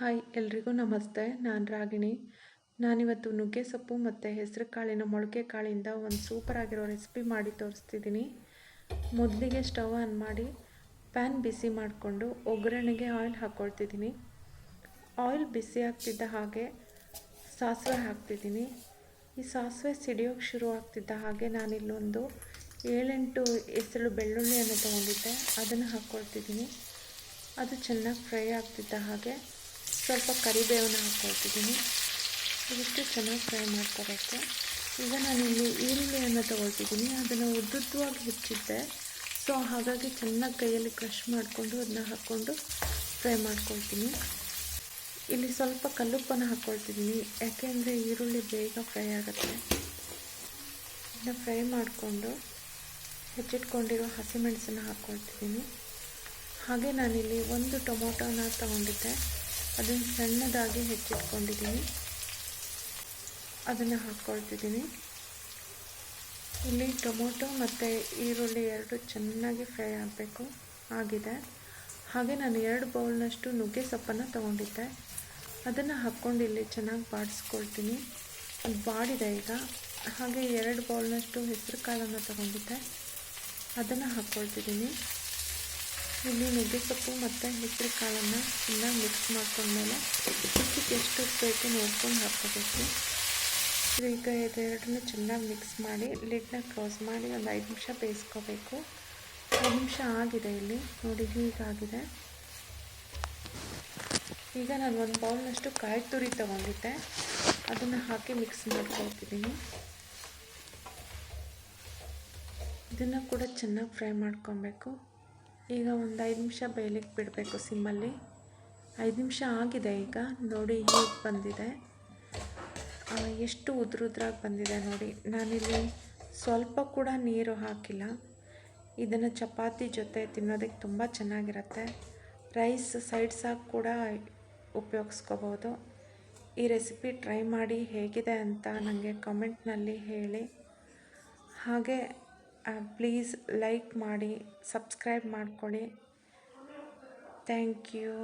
Hi, ಎಲ್ರಿಗೂ ನಮಸ್ತೆ. ನಾನು ರಾಗಿಣಿ. ನಾನಿವತ್ತು ನುಗ್ಗೆ ಸೊಪ್ಪು ಮತ್ತು ಹೆಸರು ಕಾಳಿನ ಮೊಳಕೆ ಕಾಳಿಂದ ಒಂದು ಸೂಪರ್ ಆಗಿರೋ ರೆಸಿಪಿ ಮಾಡಿ ತೋರಿಸ್ತಿದ್ದೀನಿ ಮೊದಲಿಗೆ ಸ್ಟವ್ ಆನ್ ಮಾಡಿ ಪ್ಯಾನ್ ಬಿಸಿ ಮಾಡಿಕೊಂಡು ಒಗ್ಗರಣೆಗೆ ಆಯಿಲ್ ಹಾಕ್ಕೊಳ್ತಿದ್ದೀನಿ ಆಯಿಲ್ ಬಿಸಿ ಆಗ್ತಿದ್ದ ಹಾಗೆ ಸಾಸಿವೆ ಹಾಕ್ತಿದ್ದೀನಿ ಈ ಸಾಸಿವೆ ಸಿಡಿಯೋಕ್ಕೆ ಶುರು ಆಗ್ತಿದ್ದ ಹಾಗೆ ನಾನಿಲ್ಲೊಂದು ಏಳೆಂಟು ಹೆಸರು ಬೆಳ್ಳುಳ್ಳಿಯನ್ನು ತೊಗೊಂಡಿದ್ದೆ. ಅದನ್ನು ಹಾಕ್ಕೊಳ್ತಿದ್ದೀನಿ ಅದು ಚೆನ್ನಾಗಿ ಫ್ರೈ ಆಗ್ತಿದ್ದ ಹಾಗೆ ಸ್ವಲ್ಪ ಕರಿಬೇವನ್ನ ಹಾಕ್ಕೊಳ್ತಿದ್ದೀನಿ ಇದಿಷ್ಟು ಚೆನ್ನಾಗಿ ಫ್ರೈ ಮಾಡ್ಕೋಬೇಕು ಈಗ ನಾನು ಇಲ್ಲಿ ಈರುಳ್ಳಿಯನ್ನು ತೊಗೊಳ್ತಿದ್ದೀನಿ. ಅದನ್ನು ಉದ್ದುದ್ದವಾಗಿ ಹೆಚ್ಚಿದ್ದೆ ಸೊ ಹಾಗಾಗಿ ಚೆನ್ನಾಗಿ ಕೈಯಲ್ಲಿ ಕ್ರಷ್ ಮಾಡಿಕೊಂಡು ಅದನ್ನ ಹಾಕ್ಕೊಂಡು ಫ್ರೈ ಮಾಡ್ಕೊಳ್ತೀನಿ. ಇಲ್ಲಿ ಸ್ವಲ್ಪ ಕಲ್ಲುಪ್ಪನ್ನು ಹಾಕ್ಕೊಳ್ತಿದ್ದೀನಿ ಯಾಕೆಂದರೆ ಈರುಳ್ಳಿ ಬೇಗ ಫ್ರೈ ಆಗುತ್ತೆ. ಇದನ್ನ ಫ್ರೈ ಮಾಡಿಕೊಂಡು ಹೆಚ್ಚಿಟ್ಕೊಂಡಿರೋ ಹಸಿಮೆಣಸನ್ನು ಹಾಕ್ಕೊಳ್ತಿದ್ದೀನಿ ಹಾಗೆ ನಾನಿಲ್ಲಿ ಒಂದು ಟೊಮೊಟೊನ ತೊಗೊಂಡಿದ್ದೆ. ಅದನ್ನು ಸಣ್ಣದಾಗಿ ಹೆಚ್ಚಿಟ್ಕೊಂಡಿದ್ದೀನಿ ಅದನ್ನು ಹಾಕ್ಕೊಳ್ತಿದ್ದೀನಿ. ಇಲ್ಲಿ ಟೊಮೊಟೊ ಮತ್ತು ಈರುಳ್ಳಿ ಎರಡು ಚೆನ್ನಾಗಿ ಫ್ರೈ ಆಗಬೇಕು, ಆಗಿದೆ. ಹಾಗೆ ನಾನು ಎರಡು ಬೌಲ್ನಷ್ಟು ನುಗ್ಗೆ ಸೊಪ್ಪನ್ನು ತೊಗೊಂಡಿದ್ದೆ. ಅದನ್ನು ಹಾಕ್ಕೊಂಡು ಇಲ್ಲಿ ಚೆನ್ನಾಗಿ ಬಾಡಿಸ್ಕೊಳ್ತೀನಿ. ಅದು ಬಾಡಿದೆ ಈಗ. ಹಾಗೆ ಎರಡು ಬೌಲ್ನಷ್ಟು ಹೆಸರು ಕಾಳನ್ನು ತೊಗೊಂಡಿದ್ದೆ. ಅದನ್ನು ಹಾಕ್ಕೊಳ್ತಿದ್ದೀನಿ. ಇಲ್ಲಿ ನುಗ್ಗೆ ಸೊಪ್ಪು ಮತ್ತು ಹೆಸರು ಕಾಳನ್ನು ಚೆನ್ನಾಗಿ ಮಿಕ್ಸ್ ಮಾಡ್ಕೊಂಡ್ಮೇಲೆ ಇದಕ್ಕೆ ಎಷ್ಟು ಬೇಕು ನೋಡ್ಕೊಂಡು ಹಾಕ್ಕೋಬೇಕು. ಈಗ ಇದೆರಡನ್ನೂ ಚೆನ್ನಾಗಿ ಮಿಕ್ಸ್ ಮಾಡಿ ಲಿಡ್ನ ಕ್ಲೋಸ್ ಮಾಡಿ ಒಂದು ಐದು ನಿಮಿಷ ಬೇಯಿಸ್ಕೋಬೇಕು. ಐದು ನಿಮಿಷ ಆಗಿದೆ ಇಲ್ಲಿ. ನೋಡಿ ಹೀಗಾಗಿದೆ ಈಗ ನಾನು ಒಂದು ಬೌಲ್ನಷ್ಟು ಕಾಯಿ ತುರಿ ತೊಗೊಂಡಿದ್ದೆ. ಅದನ್ನು ಹಾಕಿ ಮಿಕ್ಸ್ ಮಾಡ್ಕೊಳ್ತಿದ್ದೀನಿ ಇದನ್ನು ಕೂಡ ಚೆನ್ನಾಗಿ ಫ್ರೈ ಮಾಡ್ಕೊಬೇಕು ಈಗ ಒಂದು ಐದು ನಿಮಿಷ ಬೇಯಲಿಕ್ಕೆ ಬಿಡಬೇಕು ಸಿಮ್ಮಲ್ಲಿ. ಐದು ನಿಮಿಷ ಆಗಿದೆ ಈಗ. ನೋಡಿ ಹೀಗೆ ಬಂದಿದೆ. ಎಷ್ಟು ಉದ್ರುದ್ರಾಗಿ ಬಂದಿದೆ ನೋಡಿ. ನಾನಿಲ್ಲಿ ಸ್ವಲ್ಪ ಕೂಡ ನೀರು ಹಾಕಿಲ್ಲ. ಇದನ್ನು ಚಪಾತಿ ಜೊತೆ ತಿನ್ನೋದಕ್ಕೆ ತುಂಬ ಚೆನ್ನಾಗಿರುತ್ತೆ. ರೈಸ್ ಸೈಡ್ಸಾಗಿ ಕೂಡ ಉಪಯೋಗಿಸ್ಕೋಬೋದು. ಈ ರೆಸಿಪಿ ಟ್ರೈ ಮಾಡಿ ಹೇಗಿದೆ ಅಂತ ನನಗೆ ಕಮೆಂಟ್ನಲ್ಲಿ ಹೇಳಿ. ಹಾಗೆ ಪ್ಲೀಸ್ ಲೈಕ್ ಮಾಡಿ ಸಬ್ಸ್ಕ್ರೈಬ್ ಮಾಡಿಕೊಳ್ಳಿ. Thank you.